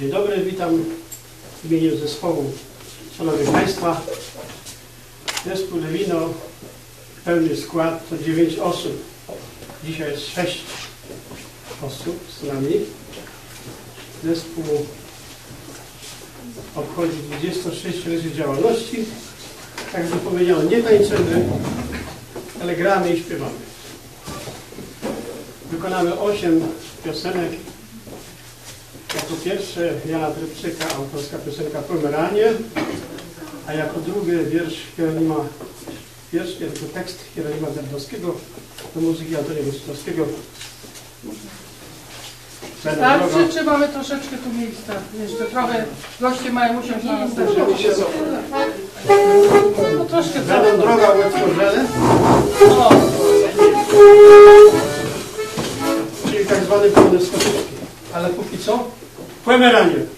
Dzień dobry, witam w imieniu zespołu. Szanowni Państwa, zespół Lewino, pełny skład to 9 osób. Dzisiaj jest 6 osób z nami. Zespół obchodzi 26-lecie działalności. Jak to nie tańczymy, ale gramy i śpiewamy. Wykonamy 8 piosenek jako pierwsze Jana Trybczyka, autorska piosenka Pomeranie, a jako drugie wiersz Hieronima, wiersz, jako tekst Hieronima Dębowskiego do muzyki Antoniego Sutowskiego. Starczy, czy mamy troszeczkę tu miejsca? Jeszcze trochę goście mają usiąść na następne. No troszkę. Zatem droga wytworzele. Czyli tak zwany pełny skoczówki. a la Poupitson, Pomerânia.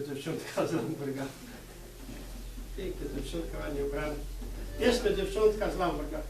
sobie dziewczątka z Lamberga. Piękne dziewczątka, ładnie ubrane. Jeszcze dziewczątka z Lamberga.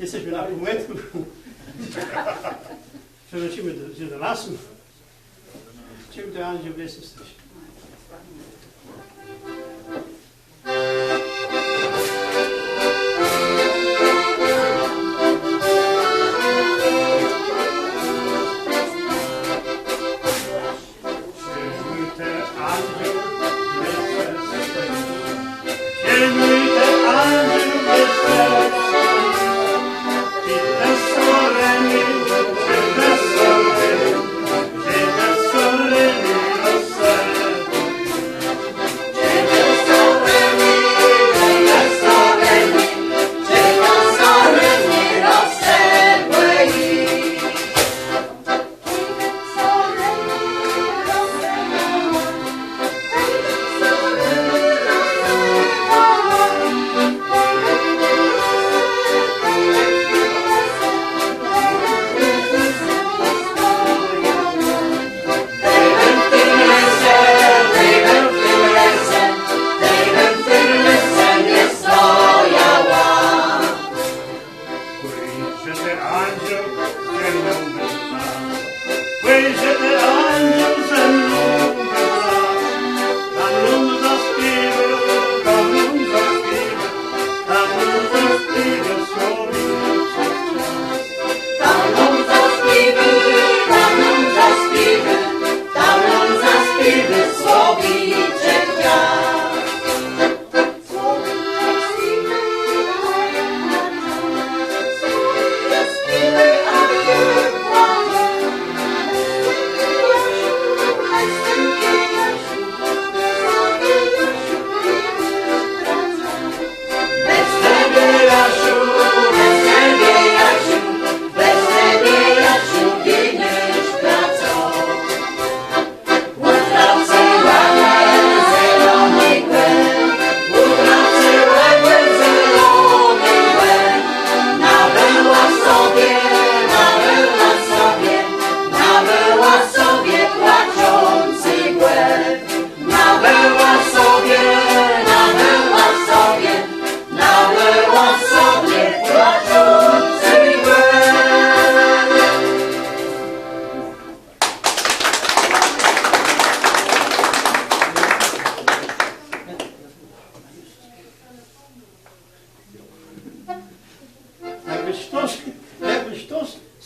Jesteśmy na półmetku. Przechodzimy do, do lasu. Czym ty, Andzie, jesteś?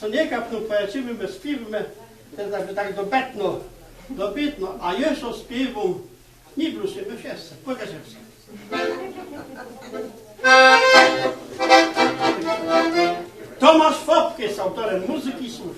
Co nie kapną, pojaczymy bez firmy, to tak, tak do betno, do bitno, a jeszcze śpiewą nie bluszymy wszyscy, pokażę Tomasz Fopke jest autorem muzyki i słów.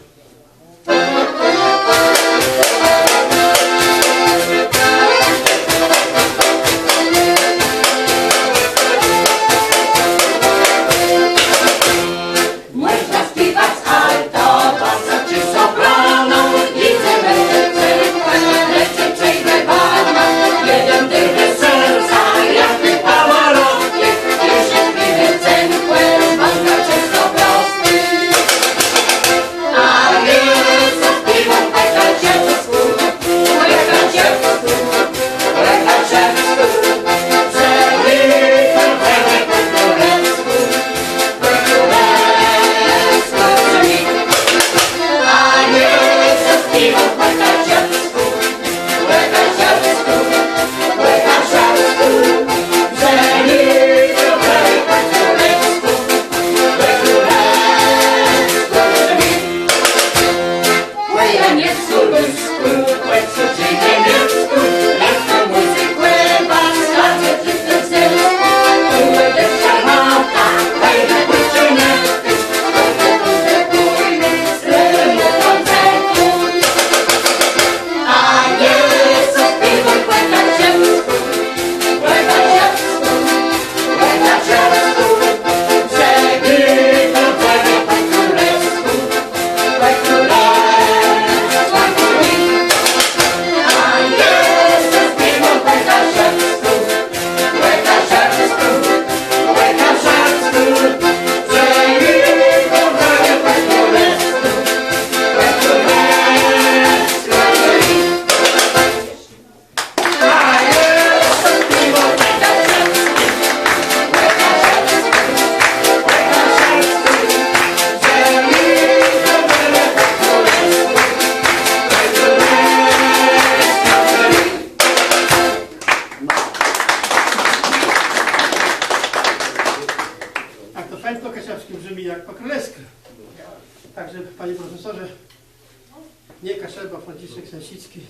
Nie Kaszeba, Franciszek Sęsicki,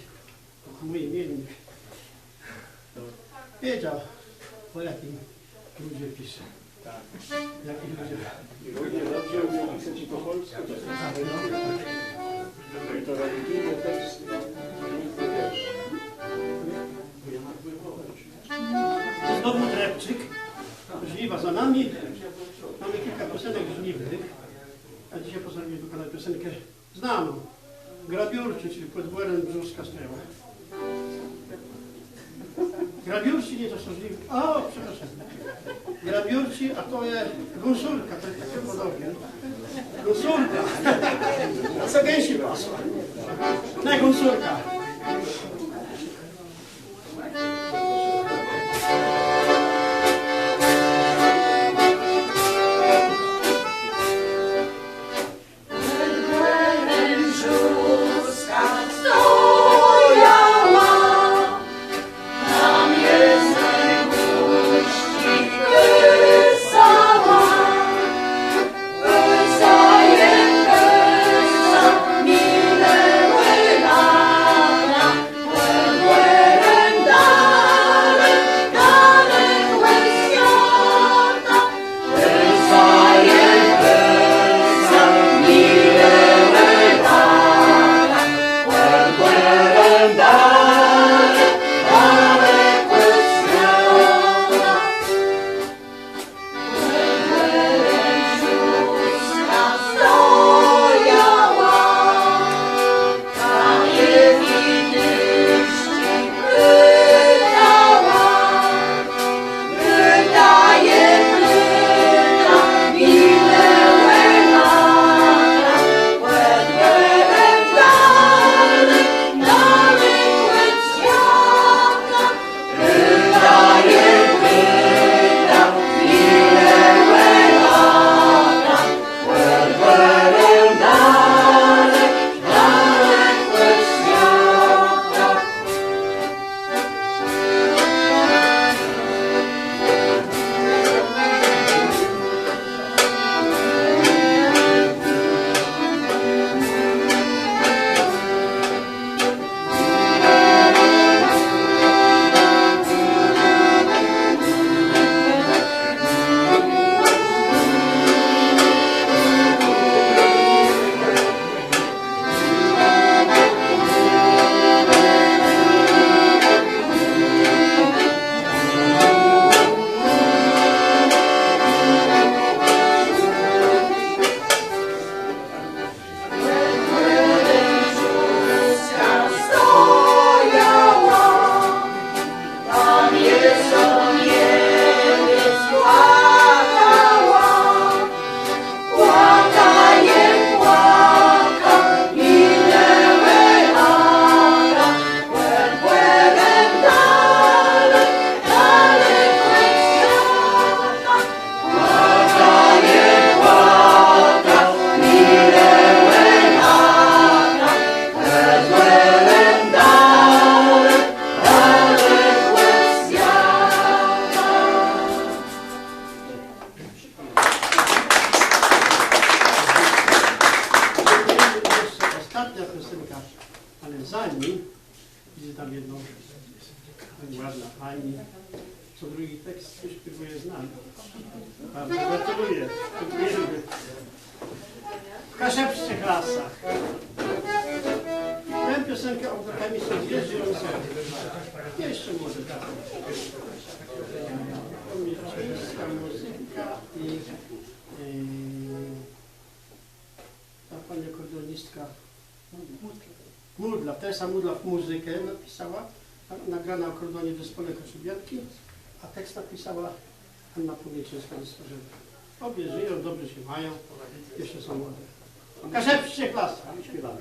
mój imiennik, wiedział o jakim ludzie pisze. Jakich ludzie. Ludzie dobrze umieją pisać i po polsku, to jest i to religijne teksty. Znowu drepczyk, żniwa za nami. Mamy kilka piosenek żniwnych, a dzisiaj postanowiliśmy wykonać piosenkę znaną. Grabiurczy, czyli pod błędem brzuszka stojała. Grabiurci nie to są. O, przepraszam. Grabiurci, a to jest gunsulka, to jest takie podobnie. Gunsulka. Co gęsi pasła. Na gunsulka. jest, że obie żyją, dobrze się mają, jeszcze są młode. Kaszewczyk las, śpiewamy.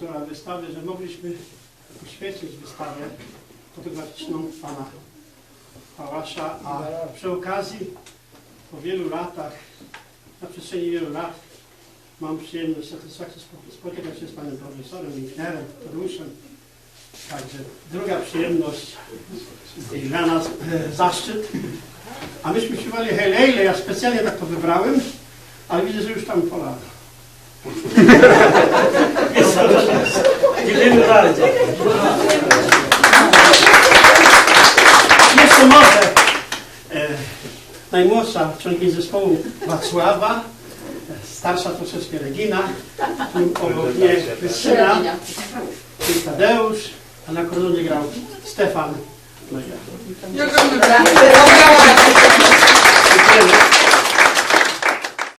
Autora wystawy, że mogliśmy poświęcić wystawę fotograficzną pana Pałasza, a przy okazji po wielu latach, na przestrzeni wielu lat mam przyjemność, satysfakcję spo- spotykać się z panem profesorem, Winknerem, Tadeuszem. Także druga przyjemność i dla nas e, zaszczyt. A myśmy śpiewali Helejle, ja specjalnie tak to wybrałem, ale widzę, że już tam polano. Dziękujemy bardzo. Jeszcze może e, najmłodsza członkini zespołu Wacława, starsza troszeczkę Regina, tu obok mnie Krystyna i Tadeusz, a na kordonie grał Stefan. No ja. Brawa.